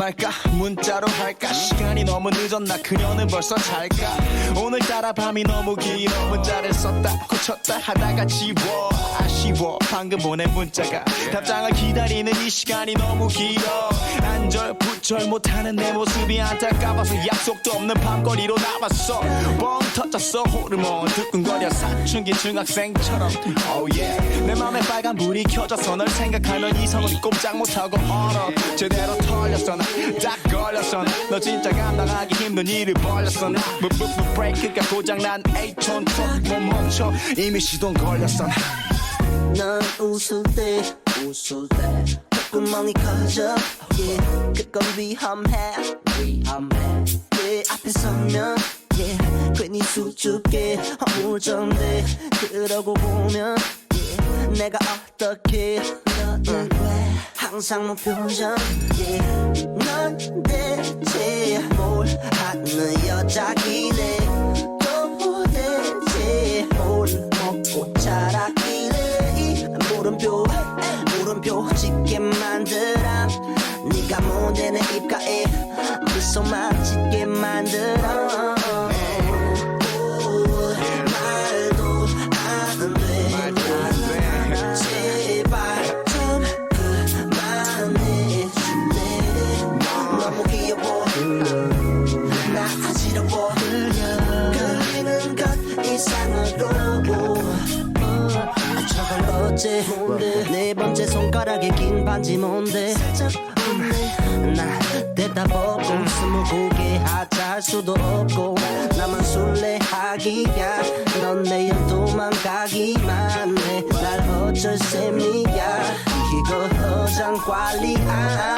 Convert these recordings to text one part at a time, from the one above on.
말까 문자로 할까? 시간이 너무 늦었나 그녀는 벌써 잘까? 오늘따라 밤이 너무 길어. 문자를 썼다 고쳤다 하다가 지워 방금 보낸 문자가 답장을 기다리는 이 시간이 너무 길어. 안절부절 못하는 내 모습이 안타까워서 약속도 없는 밤거리로 나왔어. 뻥 터졌어 호르몬 두근거려 사춘기 중학생처럼. Oh yeah. 내 맘에 빨간 불이 켜져서 널 생각하면 이성은 꼼짝 못하고 얼어. 제대로 털렸어 나딱 걸렸어. 너 진짜 감당하기 힘든 일을 벌렸어. 나 부부부 브레이크가 고장난 A촌 못 멈춰. 이미 시동 걸렸어 나 넌 웃을 때 웃을 때 콧구멍이 커져 yeah. 그건 위험해 위험해 내 앞에 서면 yeah. 괜히 수줍게 허물정돼 그러고 보면 yeah. 내가 어떻게 너는 왜 항상 무표정 yeah. 표 짓게 만들어. 네가 모델 내 입가에 미소만 짓게 만들어. 이상으로. 아, 어째 네 번째 손가락에 긴 반지 뭔데? 나 대답 없고 스무 고개 하자 할 수도 없고 나만 술래하기야. 넌 내일 도망가기만 해날 어쩔 셈이야 이거 허장 관리 아냐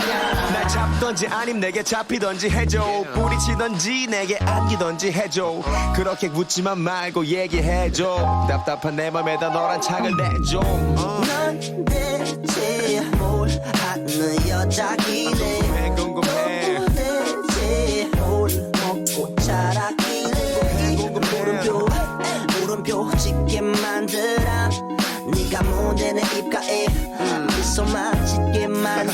날 잡던지 아님 내게 잡히던지 해줘. 뿌리치던지 내게 안기던지 해줘. 그렇게 묻지만 말고 얘기해줘. 답답한 내 맘에다 너란 창을 내줘. 어. 넌 대체 뭘 하는 여자길래 궁금해 또 대체 뭘 먹고 자라길래 물음표 물음표 짓게 만들어. 네가 내 입가에 미소만 짓게 만